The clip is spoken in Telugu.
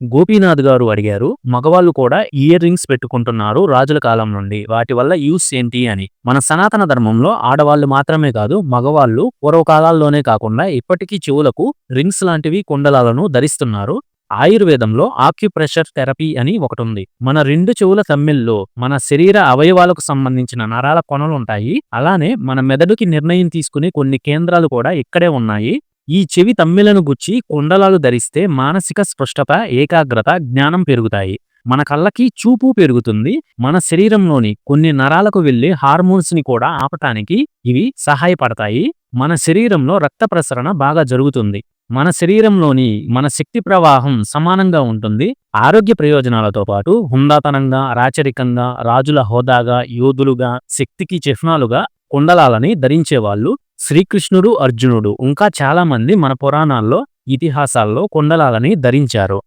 గోపీనాథ్ గారు అడిగారు మగవాళ్ళు కూడా ఇయర్ రింగ్స్ పెట్టుకుంటున్నారు రాజుల కాలం నుండి వాటి వల్ల యూస్ ఏంటి అని. మన సనాతన ధర్మంలో ఆడవాళ్ళు మాత్రమే కాదు మగవాళ్ళు పూర్వకాలాల్లోనే కాకుండా ఇప్పటికీ చెవులకు రింగ్స్ లాంటివి కుండలాలను ధరిస్తున్నారు. ఆయుర్వేదంలో ఆక్యుప్రెషర్ థెరపీ అని ఒకటి ఉంది మన రెండు చెవుల తమ్మిల్లో మన శరీర అవయవాలకు సంబంధించిన నరాల కొనలుంటాయి అలానే మన మెదడుకి నిర్ణయం తీసుకునే కొన్ని కేంద్రాలు కూడా ఇక్కడే ఉన్నాయి. ఈ చెవి తమ్మిలను గుచ్చి కుండలాలు ధరిస్తే మానసిక స్పష్టత ఏకాగ్రత జ్ఞానం పెరుగుతాయి. మన కళ్ళకి చూపు పెరుగుతుంది. మన శరీరంలోని కొన్ని నరాలకు వెళ్ళి హార్మోన్స్ని కూడా ఆపటానికి ఇవి సహాయపడతాయి. మన శరీరంలో రక్త ప్రసరణ బాగా జరుగుతుంది. మన శరీరంలోని మన శక్తి ప్రవాహం సమానంగా ఉంటుంది. ఆరోగ్య ప్రయోజనాలతో పాటు హుందాతనంగా రాచరికంగా రాజుల హోదాగా యోధులుగా శక్తికి చిహ్నాలుగా కుండలాలని ధరించేవాళ్ళు శ్రీకృష్ణుడు అర్జునుడు. ఇంకా చాలామంది మన పురాణాల్లో ఇతిహాసాల్లో కుండలాలని ధరించారు.